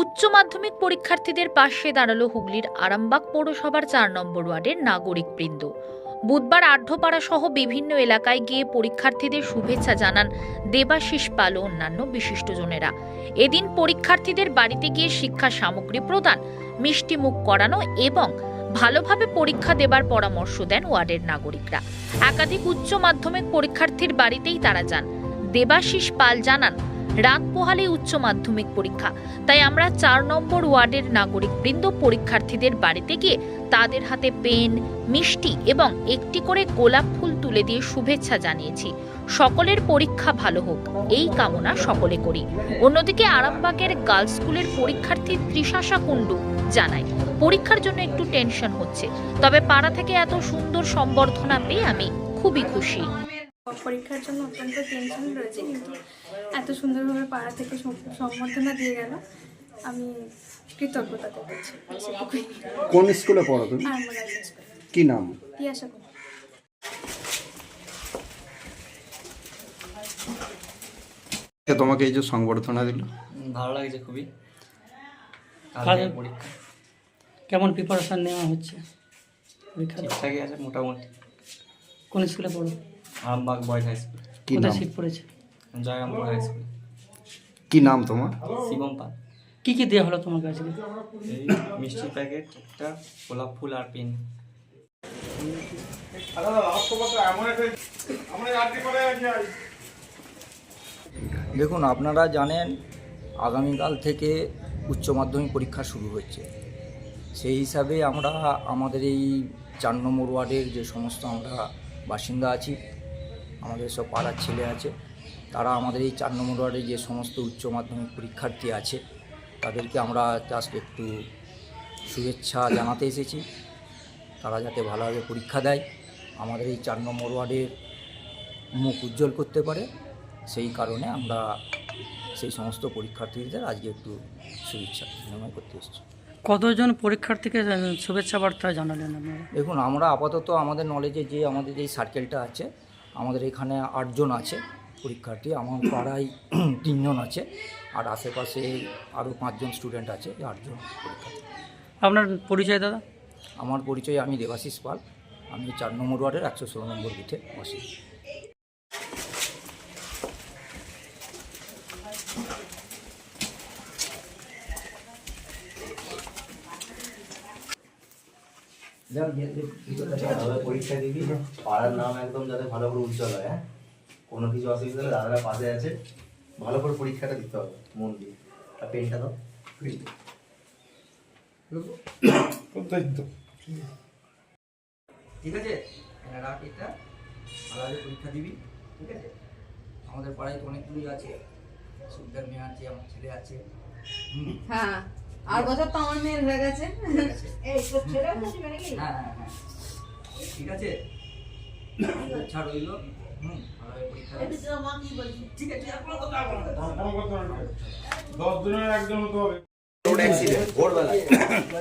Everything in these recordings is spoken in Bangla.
উচ্চ মাধ্যমিক পরীক্ষার্থীদের পাশে দাঁড়াল হুগলির আরামবাগ পৌরসভার চার নম্বর ওয়ার্ডের নাগরিক বৃন্দ বুধবার আঢ্যপাড়া সহ বিভিন্ন এলাকায় গিয়ে পরীক্ষার্থীদের শুভেচ্ছা জানান দেবাশিস পাল ও অন্যান্য বিশিষ্টজনেরা। এদিন পরীক্ষার্থীদের বাড়িতে গিয়ে শিক্ষা সামগ্রী প্রদান, মিষ্টি মুখ করানো এবং ভালোভাবে পরীক্ষা দেবার পরামর্শ দেন ওয়ার্ডের নাগরিকরা। একাধিক উচ্চ মাধ্যমিক পরীক্ষার্থীর বাড়িতেই তারা যান। দেবাশিস পাল জানান রাত পোহালে উচ্চ মাধ্যমিক পরীক্ষা। তাই আমরা চার নম্বর ওয়ার্ডের নাগরিকবৃন্দ পরীক্ষার্থীদের বাড়িতে গিয়ে তাদের হাতে পেন, মিষ্টি এবং একটি করে গোলাপ ফুল তুলে দিয়ে শুভেচ্ছা জানিয়েছি। সকলের পরীক্ষা ভালো হোক, এই কামনা সকলে করি। অন্যদিকে আরামবাগের গার্লস স্কুলের পরীক্ষার্থী ত্রিশাশা কুণ্ডু জানায়, পরীক্ষার জন্য একটু টেনশন হচ্ছে, তবে পাড়া থেকে এত সুন্দর সম্বর্ধনা পেয়ে আমি খুবই খুশি। পরীক্ষার জন্য অত্যন্ত টেনশন রয়েছে কিন্তু এত সুন্দরভাবে পাড়া থেকে সম- সম্বর্ধনা দিয়ে গেল। আমি কৃতজ্ঞতা করছি কোন স্কুলে পড়ো তুমি? আর আমার কি নাম? করি তোমাকে এই যে সংবর্ধনা দিল? ভালো লাগছে খুবই। পরীক্ষা। কেমন প্রিপারেশন নেওয়া হচ্ছে? ঠিকঠাকই আছে মোটামুটি। কোন স্কুলে পড়ো? Arambagh boys high school. কি কোথায় নাম? সিট পড়েছে? Jayrampur high school. কি নাম তোমার? শিবম পাল। কি কি দেওয়া হলো তোমার কাছে? এই মিষ্টি প্যাকেট একটা গোলাপ ফুল আর পেন। দেখুন আপনারা জানেন আগামীকাল থেকে উচ্চ মাধ্যমিক পরীক্ষা শুরু হচ্ছে। সেই হিসাবে আমরা আমাদের এই চার নম্বর ওয়ার্ডের যে সমস্ত আমরা বাসিন্দা আছি আমাদের সব পাড়ার ছেলে আছে। তারা আমাদের এই চার নম্বর ওয়ার্ডে যে সমস্ত উচ্চ মাধ্যমিক পরীক্ষার্থী আছে তাদেরকে আমরা জাস্ট একটু শুভেচ্ছা জানাতে এসেছি। তারা যাতে ভালোভাবে পরীক্ষা দেয় আমাদের এই চার নম্বর ওয়ার্ডের মুখ উজ্জ্বল করতে পারে। সেই কারণে আমরা সেই সমস্ত পরীক্ষার্থীদের আজকে একটু শুভেচ্ছা বিনিময় করতে এসেছি। কতজন পরীক্ষার্থীকে শুভেচ্ছা বার্তা জানালেন আপনারা? দেখুন আমরা আপাতত আমাদের নলেজে যে আমাদের যে সার্কেলটা আছে আমাদের এখানে আটজন আছে পরীক্ষার্থী আমার পাড়ায় তিনজন আছে আর আশেপাশে আরও পাঁচজন স্টুডেন্ট আছে আটজন পরীক্ষার্থী। আপনার পরিচয় দাদা? আমার পরিচয় আমি দেবাশিস পাল আমি চার নম্বর ওয়ার্ডের একশো ষোলো নম্বর বুথে বসি। পরীক্ষা দিবি পাড়ার নাম একদম যাতে ভালো করে উজ্জ্বল হয় হ্যাঁ? কোনো কিছু অসুবিধা হলে দাদারা পাশে আছে। ভালো করে পরীক্ষাটা দিতে হবে মন দিয়ে। আর পেনটা দাও। ঠিক আছে? এখানে রাখ এটা। ভালোভাবে পরীক্ষা দিবি ঠিক আছে? আমাদের পাড়ায় তো অনেকগুলোই আছে। সুবিধার মেয়ে আছে আমার ছেলে আছে। হুম? হ্যাঁ। আর বছর তো আমার মেয়ের হয়ে গেছে। এই তোর ছেলে বসবে নাকি? হ্যাঁ হ্যাঁ হ্যাঁ। ঠিক আছে? ছাড় রইল হুম ঠিক আছে আর কথা বলব না। রোড অ্যাক্সিডেন্ট ভোরবেলা।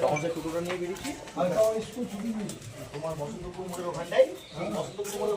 তখন সে টোটোটা নিয়ে বেরিয়েছি। তোমার বসন্তপুর মোড়ের ওখানটায়। বসন্তপুর মোড়ের